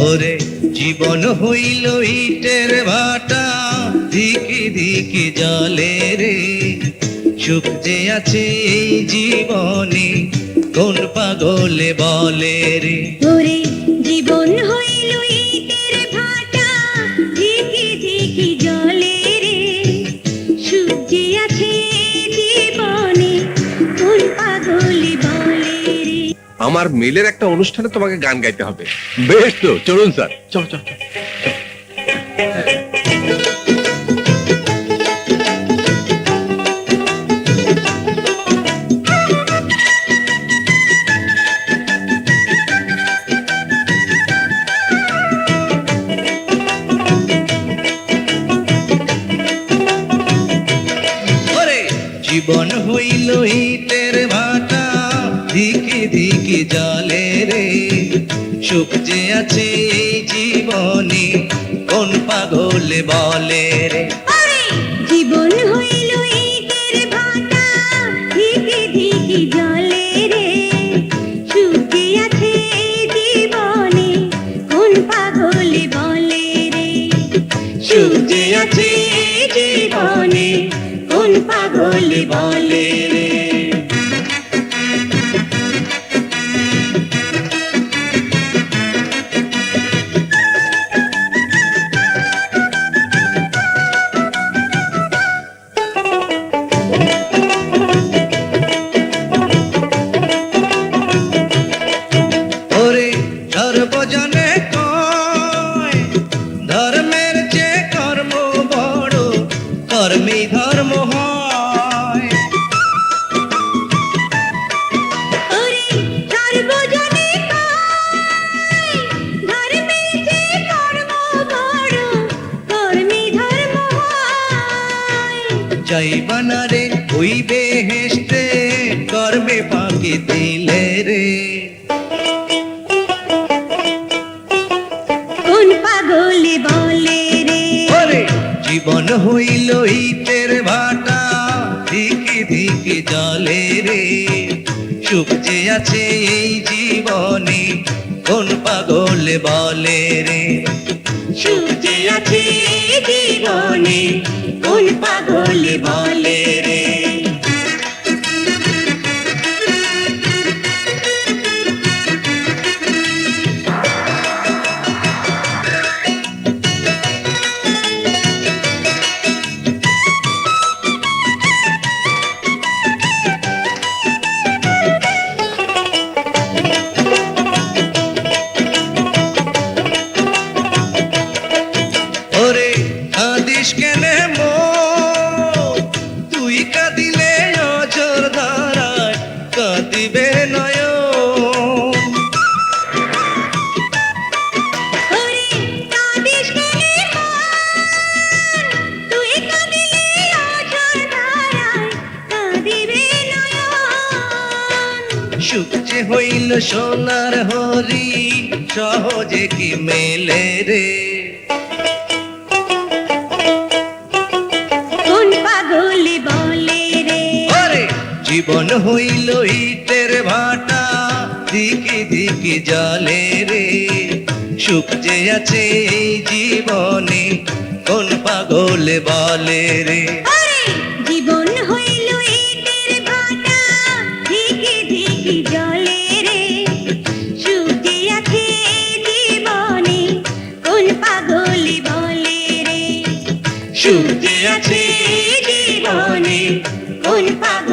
ওরে জীবন হইল ইটের ভাটা, দিকে দিকে জলে রে। সুখ যে আছে এই জীবনে, কোন পাগলে বলে রে? ওরে জীবন হইল ইটের আমার মেলের একটা অনুষ্ঠানে তোমাকে গান গাইতে হবে বেশ তো চলুন স্যার চল চল চল। জীবন হইল জলে রে। সুখ যে আছে এই জীবনে, কোন পাগলে বলে রে? জীবন হইল রে। আছে জীবনে, কোন পাগলি যে আছে এই জীবনে, কোন পাগলে বলে রে? কর্মী ধর্ম হয়। যাইবানারে হইবে হেসতে কর্মে ফাঁকি দিলে রে জীবন হইল ইটের ভাটা। দিকে দিকে জলে রে। সুখ যে আছে এই জীবনে, কোন পাগল বলে রে? সুখ যে আছে জীবনে, কোন পাগল বলে অজর ধারায় কাঁদিবে নয়। সুখ হইল সোনার হরি সহজে কি মেলে রে? জীবন হইল ইটের ভাটা, দিকে দিকে জলে রে। সুখ যে আছে এই জীবনে, কোন পাগলে বলে রে। জীবন হইল ইটের ভাটা ধিকি ধিকি জলে রে। সুখে আছে জীবনে, কোন পাগলি বলে রে। সুখ যে আছে এই জীবনে, কোন পাগল